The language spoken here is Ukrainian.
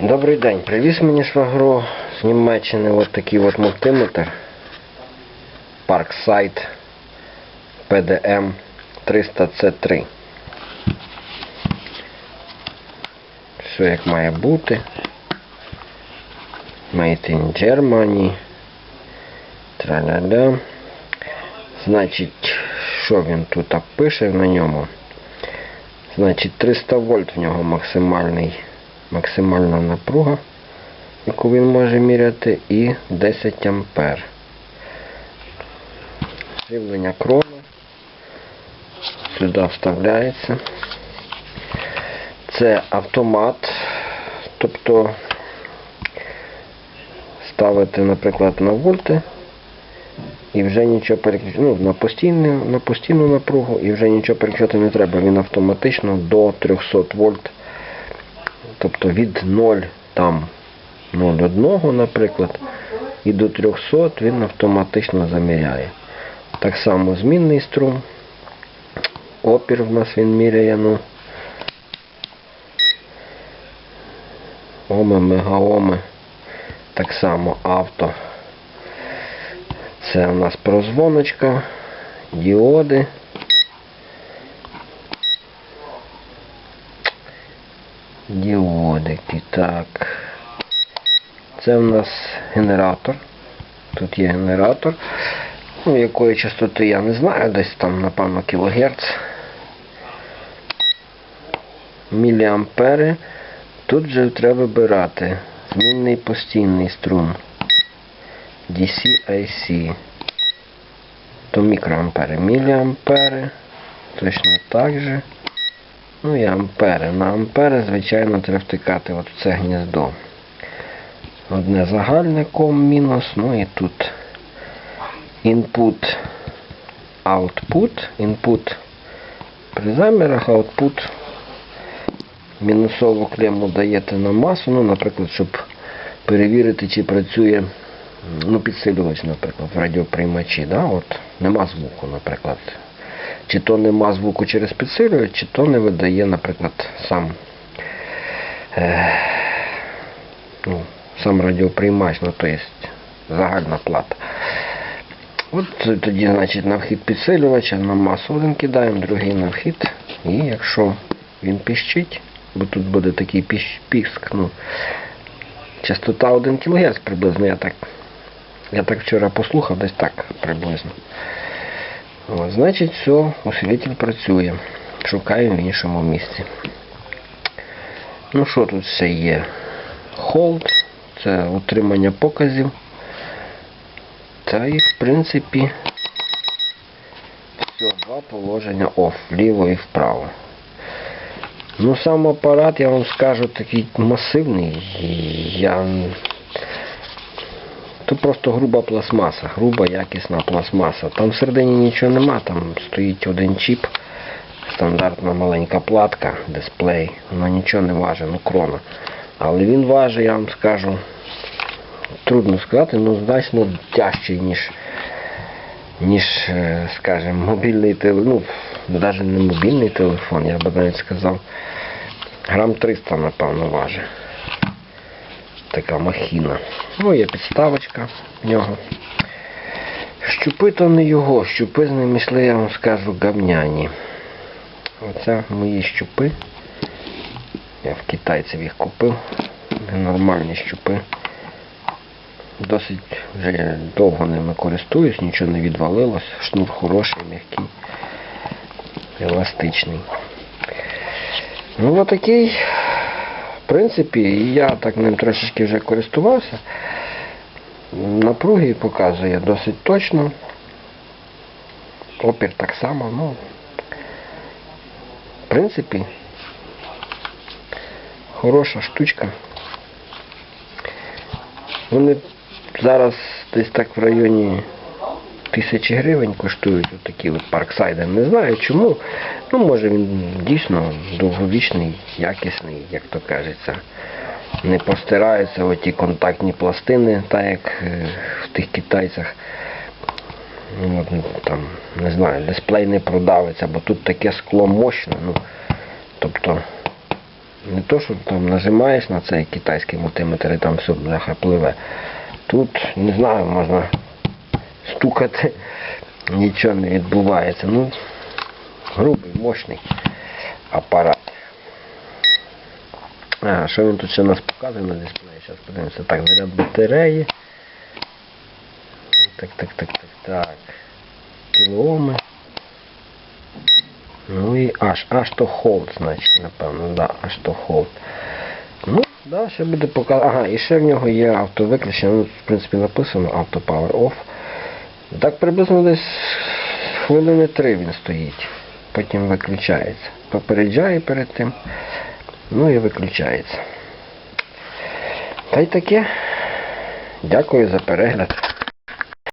Добрий день. Привіз мені швагро з Німеччини от такий от мультиметр Parkside PDM 300C3. Все як має бути. Made in Germany. Траля-ля. Значить, що він тут пише на ньому? Значить, 300 вольт в нього максимальний, максимальна напруга, яку він може міряти, і 10 ампер. Живлення крону. Сюди вставляється. Це автомат, тобто ставити, наприклад, на вольти і вже нічого переключати ну, на, на постійну напругу і вже нічого переключати не треба. Він автоматично до 300 вольт, тобто від 0 там 0,1, наприклад, і до 300 він автоматично заміряє. Так само змінний струм. Опір в нас він міряє, ну. Оми, мегаоми. Так само авто. Це у нас прозвоночка, діоди. Діодики, так. Це у нас генератор. Тут є генератор. Ну, якої частоти я не знаю, десь там, напевно, кілогерц. Міліампери. Тут же треба вибирати змінний постійний струм. DC-IC. То мікроампери. Міліампери. Точно так же. Ну і ампери. На ампери, звичайно, треба втикати от в це гніздо. Одне загальне ком мінус, ну і тут input, output, input при замірах, output мінусову клему даєте на масу, ну, наприклад, щоб перевірити, чи працює ну, підсилювач, наприклад, в радіоприймачі. Да? От, нема звуку, наприклад. Чи то нема звуку через підсилювач, чи то не видає, наприклад, сам е, ну, сам радіоприймач, ну то є загальна плата. От тоді, значить, на вхід підсилювача на масу один кидаємо, другий на вхід. І якщо він піщить, бо тут буде такий піщ, піск, ну, частота 1 кГц приблизно, я так, я так вчора послухав, десь так приблизно. От, значить, все, усилитель працює. Шукаємо в іншому місці. Ну що тут все є? Hold, це утримання показів. Та і в принципі все, два положення off, вліво і вправо. Ну сам апарат, я вам скажу, такий масивний. Я... Тут просто груба пластмаса, груба якісна пластмаса. Там всередині нічого нема, там стоїть один чіп, стандартна маленька платка, дисплей, воно нічого не важить, ну крона. Але він важить, я вам скажу, трудно сказати, ну значно тяжчий, ніж, ніж е, скажімо, мобільний телефон. Ну, навіть не мобільний телефон, я би навіть сказав. Грам 300, напевно, важить. Така махіна. Ну, є підставочка в нього. Щупи то не його, щупи з ним йшли, я вам скажу, гавняні. Оце мої щупи. Я в китайців їх купив. Нормальні щупи. Досить вже довго ними користуюсь, нічого не відвалилось. Шнур хороший, м'який, еластичний. Ну отакий, в принципі, я так ним трошечки вже користувався. Напруги показує досить точно. Опір так само, ну в принципі, хороша штучка. Вони зараз десь так в районі тисячі гривень коштують отакі от парксайди. Не знаю чому. Ну, може він дійсно довговічний, якісний, як то кажеться. Не постираються оті контактні пластини, так як е, в тих китайцях. Ну, от, ну, там, не знаю, дисплей не продавиться, бо тут таке скло мощне. Ну, тобто Не то, що там нажимаєш на цей китайський мультиметр і там все пливе. Тут, не знаю, можна стукати, нічого не відбувається. Ну, грубий, мощний апарат. А, що він тут ще нас показує на дисплеї? Зараз подивимося. Так, заряд батареї. Так, так, так, так, так. Кілооми. Ну і аж, аж то hold, значить, напевно, да, аж то hold. Ну, да, ще буде показувати. Ага, і ще в нього є автовиключення, ну, в принципі, написано Auto Power Off. Так приблизно десь хвилини три він стоїть. Потім виключається. Попереджає перед тим. Ну і виключається. Та й таке. Дякую за перегляд.